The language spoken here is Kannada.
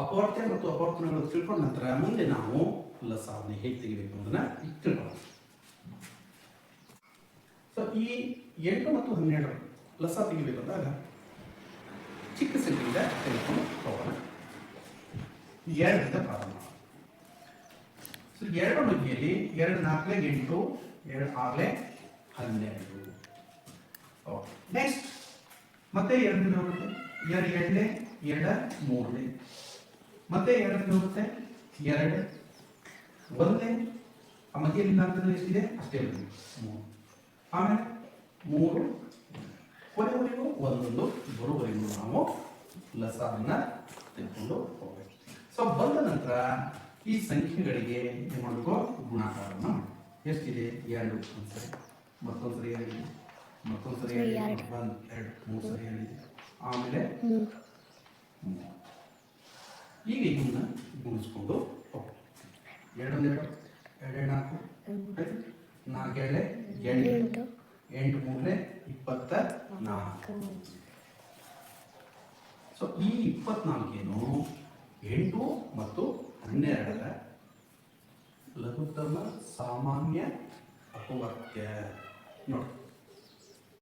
ಅಪವರ್ತ್ಯ ಮತ್ತು ಅಪವರ್ತನಗಳು ತಿಳ್ಕೊಂಡ ನಂತರ ಮುಂದೆ ನಾವು ಲಸಾವನ್ನ ಹೇಗೆ ತೆಗಿಬೇಕು ಅನ್ನೋದನ್ನ ತಿಳ್ಕೊಳ್ಳೋಣ. ಸೊ ಈ ಎಂಟು ಮತ್ತು ಹನ್ನೆರಡು ಲಸ ತೆಗಿಬೇಕು ಅಂದಾಗ ಚಿಕ್ಕ ಸಂಖ್ಯೆಯಿಂದ ತೆಗೆದುಕೊಂಡು ಹೋಗೋಣ. ಎರಡರಿಂದ ಪ್ರಾರಂಭ. ಸೊ ಎರಡು ಮಧ್ಯೆಯಲ್ಲಿ ಎರಡು ನಾಲ್ಕಲೇ ಎಂಟು, ಎರಡು ಆರ್ಲೆ ಹನ್ನೆರಡು. ನೆಕ್ಸ್ಟ್ ಮತ್ತೆ ಎರಡನೇ ಎರಡು ಎರಡನೇ ಎರಡ ಮೂರನೇ. ಮತ್ತೆ ಎರಡನೇ ಹೋಗುತ್ತೆ? ಎರಡು. ಒಂದೇ? ಆ ಮಧ್ಯದಲ್ಲಿ ಅಂತಂದ್ರೆ ಎಷ್ಟಿದೆ? ಅಷ್ಟೇ ಬರುತ್ತೆ ಆಮೇಲೆ ಮೂರು. ಕೊನೆವರೆಗೂ ಒಂದೊಂದು. ಬರುವರೆಗೂ ನಾವು ಲಸವನ್ನ ತೆಗೆದುಕೊಂಡು ಹೋಗ್ಬೇಕು. ಸೊ ಬಂದ ನಂತರ ಈ ಸಂಖ್ಯೆಗಳಿಗೆ ಏನು ಮಾಡಬೇಕು? ಗುಣಾಕಾರವನ್ನು ಮಾಡಿ ಎಷ್ಟಿದೆ? ಎರಡು. ಒಂದ್ಸರಿ. ಮತ್ತೊಂದು ಸರಿ ಎರಡು. ಮತ್ತೊಂದು ಸರಿ ಎರಡು. ಒಂದು. ಎರಡು. ಮೂರು ಸರಿ ಹೇಳಿದೆ ಆಮೇಲೆ. ಈಗ ಇದನ್ನ ಗುಣಿಸ್ಕೊಂಡು ಹೋಗ್ತೀವಿ ಎರಡೊಂದೆರಡು ಎರಡೆ ನಾಲ್ಕು? ನಾಲ್ಕು ಎಳೆ ಎಂಟು. ಎಂಟು. ಮೂರನೇ ಇಪ್ಪತ್ತ ನಾಲ್ಕು. ಸೊ ಈ ಇಪ್ಪತ್ನಾಲ್ಕೇನು ಎಂಟು ಮತ್ತು ಹನ್ನೆರಡರ ಲಘುತ್ತಮ ಸಾಮಾನ್ಯ ಅಪವರ್ತ್ಯ ನೋಡಿ.